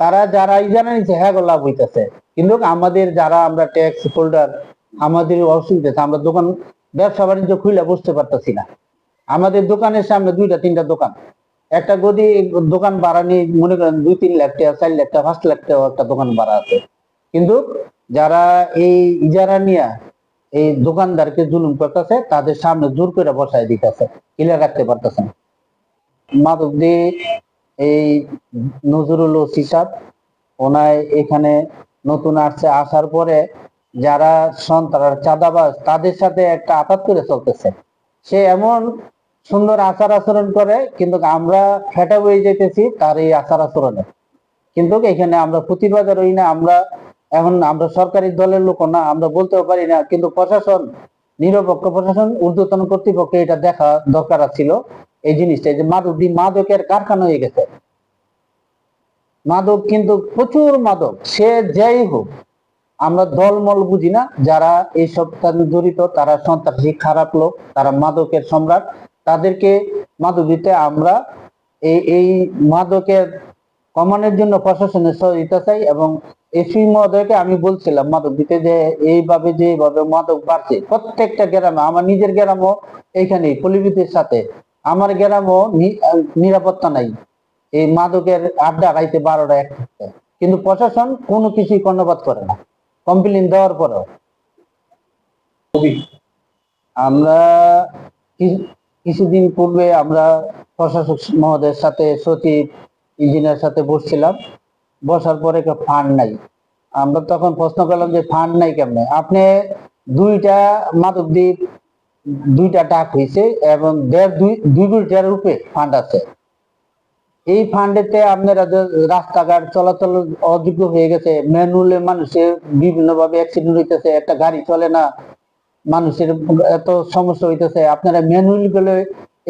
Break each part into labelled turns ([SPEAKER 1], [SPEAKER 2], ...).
[SPEAKER 1] তারা যারা ইজারা নিচ্ছে হ্যাঁ লাভ হইতেছে। কিন্তু আমাদের যারা আমরা ট্যাক্স হোল্ডার আমাদের অসুবিধা আমরা দোকান, ব্যবসা বাণিজ্য খুলে বসতে পারতেছি না। আমাদের দোকানের সামনে দুইটা, তিনটা দোকান। একটা গদি দোকান ভাড়া নিয়ে, মনে করেন দুই, তিন লাখ টাকা, চার লাখ টাকা, পাঁচ লাখ টাকা একটা দোকান ভাড়া আছে। কিন্তু যারা এই ইজারা নিয়ে এই দোকানদারকে জুলুম করতেছে, তাদের সামনে জোর করে বসায় দিতেছে ক্লিয়ার রাখতে পারতেছে মাদক দিয়ে এই নজরুল ওসি ওনায় এখানে নতুন আসছে। আসার পরে যারা সন্ত্রাস চাঁদাবাজ, তাদের সাথে একটা আঘাত করে চলতেছে। সে এমন সুন্দর আচার আচরণ করে, কিন্তু আমরা ফেটা হয়ে যেতেছি তার এই আচার আচরণে। কিন্তু এখানে আমরা প্রতিবাদ রই না, আমরা এখন আমরা সরকারি দলের লোক না, আমরা বলতেও পারি না, কিন্তু প্রশাসন, নিরপেক্ষ প্রশাসন, ঊর্ধ্বতন কর্তৃপক্ষে এটা দেখা দরকার ছিল। এই জিনিসটা যে মাদক মাদকের কারখানা হয়ে গেছে। মাদক কিন্তু প্রচুর মাদক, সে যাই হোক, আমরা দলমল বুঝি না, যারা এইসব কাজে জড়িত, তারা সন্ত্রাসী, খারাপ লোক, তারা মাদকের সম্রাট, তাদেরকে মাদক দিতে আমরা এই এই মাদকের কমানোর জন্য প্রশাসনের সহযোগিতা চাই এবং এসি মহোদয়কে আমি বলছিলাম মাদক দিতে যে এইভাবে যে এইভাবে মাদক বাড়ছে, প্রত্যেকটা গ্রামে, আমার নিজের গ্রামও এইখানেই পলিবিতির সাথে। আমার গ্রামও নিরাপত্তা নাই। এই মাদকের আড্ডা খাইতে বারোটা এক কিন্তু প্রশাসন কোনো কিছুই কর্ণপাত করে না। কমপ্লেন দেওয়ার পরেও। আমরা কিছুদিন পূর্বে আমরা প্রশাসক মহোদয়ের সাথে সচিব ইঞ্জিনিয়ার সাথে বসছিলাম। বসার পরে কেউ ফান্ড নাই। আমরা তখন প্রশ্ন করলাম যে ফান্ড নাই কেমনে? আপনি দুইটা মাদক দ্বীপ দুইটা টাক হয়েছে এবং দেড় দুই দুই কোটি রূপে ফান্ড আছে। এই ফান্ডেতে আপনারা রাস্তাঘাট চলাচল অযোগ্য হয়ে গেছে ম্যানুয়ালে মানুষের বিভিন্ন ভাবে অ্যাক্সিডেন্ট হইতেছে, একটা গাড়ি চলে না, মানুষের এত সমস্যা হইতেছে, আপনারা ম্যানুয়ালি গুলো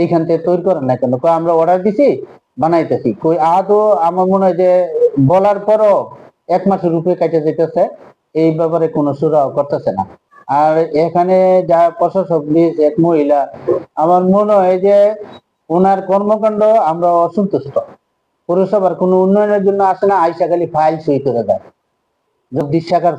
[SPEAKER 1] এইখান থেকে তৈরি করেন না কেন? আমরা অর্ডার দিছি, বানাইতেছি। কই আদৌ আমার মনে হয় যে বলার পরও এক মাসের রূপে কাটে যেতেছে, এই ব্যাপারে কোনো সুরাও করতেছে না। আর এখানে যা প্রশাসক দিয়েছে এক মহিলা, আমার মনে হয় যে ওনার কর্মকাণ্ড আমরা অসন্তুষ্ট। পৌরসভার কোনো উন্নয়নের জন্য আসে না, আইসা খালি ফাইল সই করে দেয়। শেখার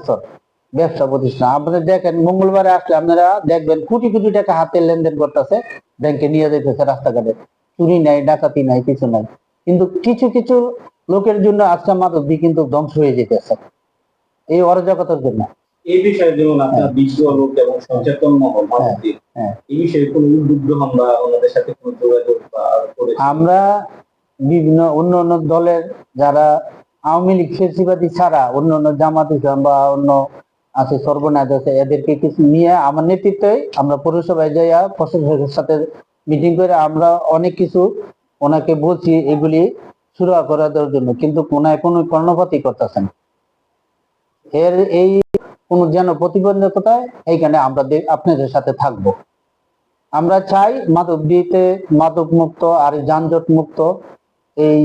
[SPEAKER 1] ব্যবসা প্রতিষ্ঠান। আপনারা দেখেন, মঙ্গলবারে আসলে আপনারা দেখবেন, কোটি কোটি টাকা হাতে লেনদেন করতেছে। ব্যাংকে নিয়ে যেতেছে রাস্তাঘাটে। চুরি নাই, ডাকাতি নাই, কিছু নাই। কিন্তু কিছু কিছু লোকের জন্য আজকে মাদক দিয়ে কিন্তু ধ্বংস হয়ে যেতেছে। এই অরাজকতার জন্য।
[SPEAKER 2] এই বিষয়ে যেমন আপনার বিশ্ব লোক এবং সচেতন মহল মানবদ্বীপ
[SPEAKER 1] হ্যাঁ।
[SPEAKER 2] এই বিষয়ে কোন উদ্যোগ গ্রহণ বা ওনাদের সাথে কোন যোগাযোগ বা
[SPEAKER 1] আমরা বিভিন্ন অন্য অন্য দলের যারা আওয়ামী লীগ ফেসিবাদী ছাড়া অন্য অন্য জামাত ইসলাম বা অন্য আছে সর্বনাশ আছে এদেরকে কিছু নিয়ে আমার নেতৃত্বে আমরা পৌরসভায় যাইয়া প্রশাসকের সাথে মিটিং করে আমরা অনেক কিছু ওনাকে বলছি এগুলি শুরু করে দেওয়ার জন্য কিন্তু ওনায় কোনো কর্ণপাতই করতেছেন। এর এই কোন যেন প্রতিবন্ধকতায়, এইখানে আমরা আপনাদের সাথে থাকব। আমরা চাই মাদক দিতে মাদক মুক্ত আর যানজট মুক্ত এই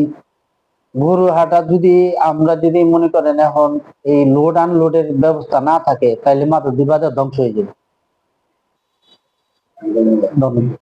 [SPEAKER 1] গরুহাটা যদি আমরা যদি মনে করেন এখন এই লোড আনলোডের ব্যবস্থা না থাকে তাহলে মাদক বাজার ধ্বংস হয়ে যাবে।